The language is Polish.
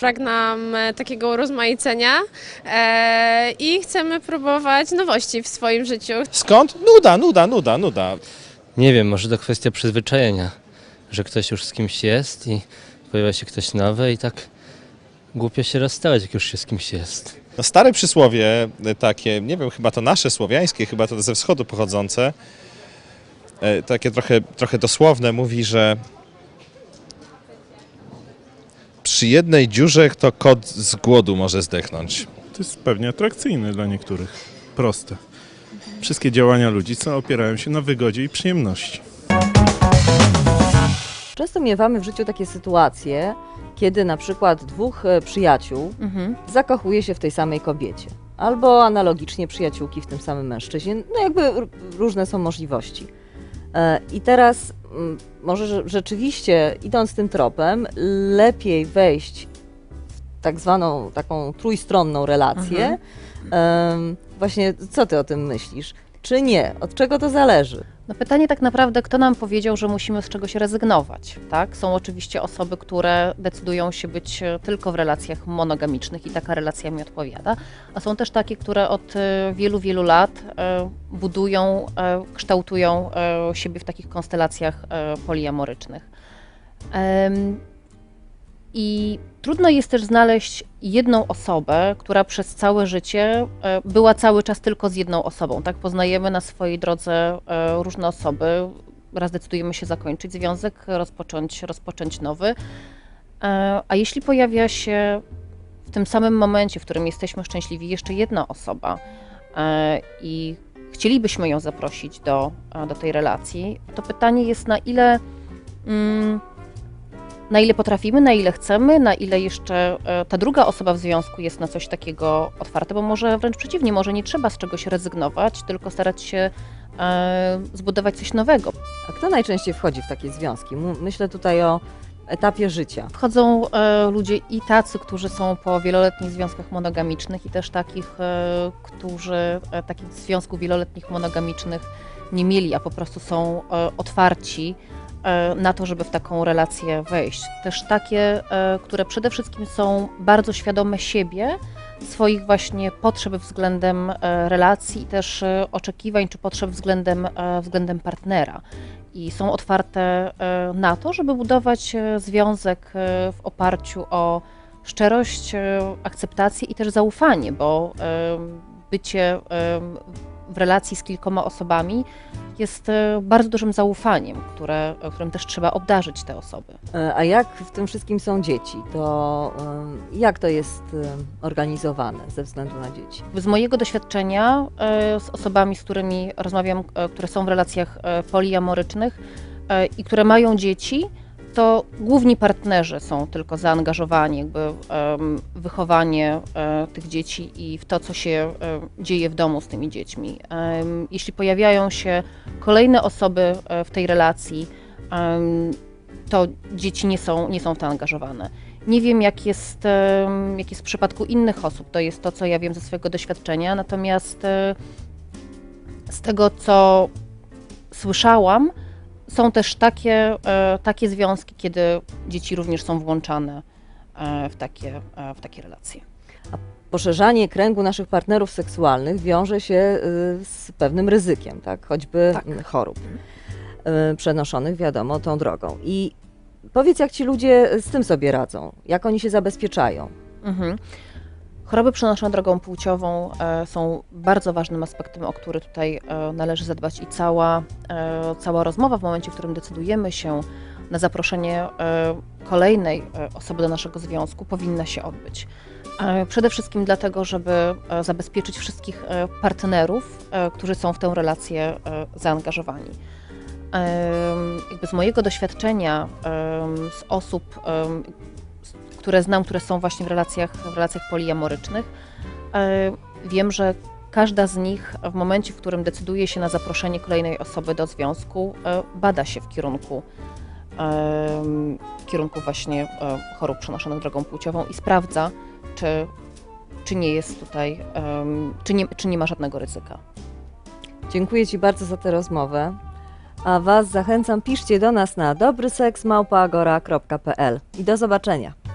Brak nam e, takiego urozmaicenia e, i chcemy próbować nowości w swoim życiu. Skąd? Nuda, nuda, nuda, nuda. Nie wiem, może to kwestia przyzwyczajenia, że ktoś już z kimś jest i pojawia się ktoś nowy i tak głupio się rozstawać, jak już się z kimś jest. No stare przysłowie e, takie, nie wiem, chyba to nasze słowiańskie, chyba to ze wschodu pochodzące, takie trochę, trochę dosłowne, mówi, że przy jednej dziurze to kot z głodu może zdechnąć. To jest pewnie atrakcyjne dla niektórych. Proste. Wszystkie działania ludzi co opierają się na wygodzie i przyjemności. Często miewamy w życiu takie sytuacje, kiedy na przykład dwóch e, przyjaciół Mhm. zakochuje się w tej samej kobiecie. Albo analogicznie przyjaciółki w tym samym mężczyźnie. No jakby r- różne są możliwości. E, I teraz mm, może że- rzeczywiście idąc tym tropem, lepiej wejść w tak zwaną taką trójstronną relację. Em, Właśnie co ty o tym myślisz? Czy nie? Od czego to zależy? No pytanie tak naprawdę, kto nam powiedział, że musimy z czegoś rezygnować, tak? Są oczywiście osoby, które decydują się być e, tylko w relacjach monogamicznych i taka relacja mi odpowiada, a są też takie, które od e, wielu, wielu lat e, budują, kształtują siebie w takich konstelacjach poliamorycznych. I trudno jest też znaleźć jedną osobę, która przez całe życie e, była cały czas tylko z jedną osobą. Tak poznajemy na swojej drodze e, różne osoby. Raz decydujemy się zakończyć związek, rozpocząć, rozpocząć nowy. E, A jeśli pojawia się w tym samym momencie, w którym jesteśmy szczęśliwi, jeszcze jedna osoba i chcielibyśmy ją zaprosić do, do tej relacji, to pytanie jest na ile. Mm, na ile potrafimy, na ile chcemy, na ile jeszcze e, ta druga osoba w związku jest na coś takiego otwarta, bo może wręcz przeciwnie, może nie trzeba z czegoś rezygnować, tylko starać się e, zbudować coś nowego. A kto najczęściej wchodzi w takie związki? Myślę tutaj o etapie życia. Wchodzą e, ludzie i tacy, którzy są po wieloletnich związkach monogamicznych i też takich, e, którzy e, takich związków wieloletnich monogamicznych nie mieli, a po prostu są e, otwarci na to, żeby w taką relację wejść. Też takie, e, które przede wszystkim są bardzo świadome siebie, swoich właśnie potrzeb względem e, relacji też e, oczekiwań czy potrzeb względem, e, względem partnera. I są otwarte e, na to, żeby budować e, związek e, w oparciu o szczerość, e, akceptację i też zaufanie, bo e, bycie e, w relacji z kilkoma osobami jest e, bardzo dużym zaufaniem, które, którym też trzeba obdarzyć te osoby. E, A jak w tym wszystkim są dzieci? To jak to jest organizowane ze względu na dzieci? Z mojego doświadczenia e, z osobami, z którymi rozmawiam, e, które są w relacjach e, poliamorycznych e, i które mają dzieci, to główni partnerzy są tylko zaangażowani jakby em, wychowanie e, tych dzieci i w to, co się e, dzieje w domu z tymi dziećmi. Jeśli pojawiają się kolejne osoby e, w tej relacji, to dzieci nie są, nie są w to angażowane. Nie wiem, jak jest, jak jest w przypadku innych osób, to jest to, co ja wiem ze swojego doświadczenia, natomiast z tego, co słyszałam, są też takie, e, takie związki, kiedy dzieci również są włączane e, w takie, e, w takie relacje. Poszerzanie kręgu naszych partnerów seksualnych wiąże się y, z pewnym ryzykiem, tak? choćby Tak. chorób y, przenoszonych, wiadomo, tą drogą. I powiedz, jak ci ludzie z tym sobie radzą? Jak oni się zabezpieczają? Mhm. Choroby przenoszone drogą płciową e, są bardzo ważnym aspektem, o który tutaj e, należy zadbać i cała, e, cała rozmowa w momencie, w którym decydujemy się na zaproszenie kolejnej osoby do naszego związku powinna się odbyć. Przede wszystkim dlatego, żeby zabezpieczyć wszystkich partnerów, którzy są w tę relację zaangażowani. Jakby z mojego doświadczenia z osób, które znam, które są właśnie w relacjach, w relacjach poliamorycznych, e, wiem, że każda z nich w momencie, w którym decyduje się na zaproszenie kolejnej osoby do związku, e, bada się w kierunku, em, w kierunku właśnie e, chorób przenoszonych drogą płciową i sprawdza, czy, czy nie jest tutaj, czy nie, czy nie ma żadnego ryzyka. Dziękuję Ci bardzo za tę rozmowę. A Was zachęcam, piszcie do nas na dobryseksmałpaagora.pl i do zobaczenia.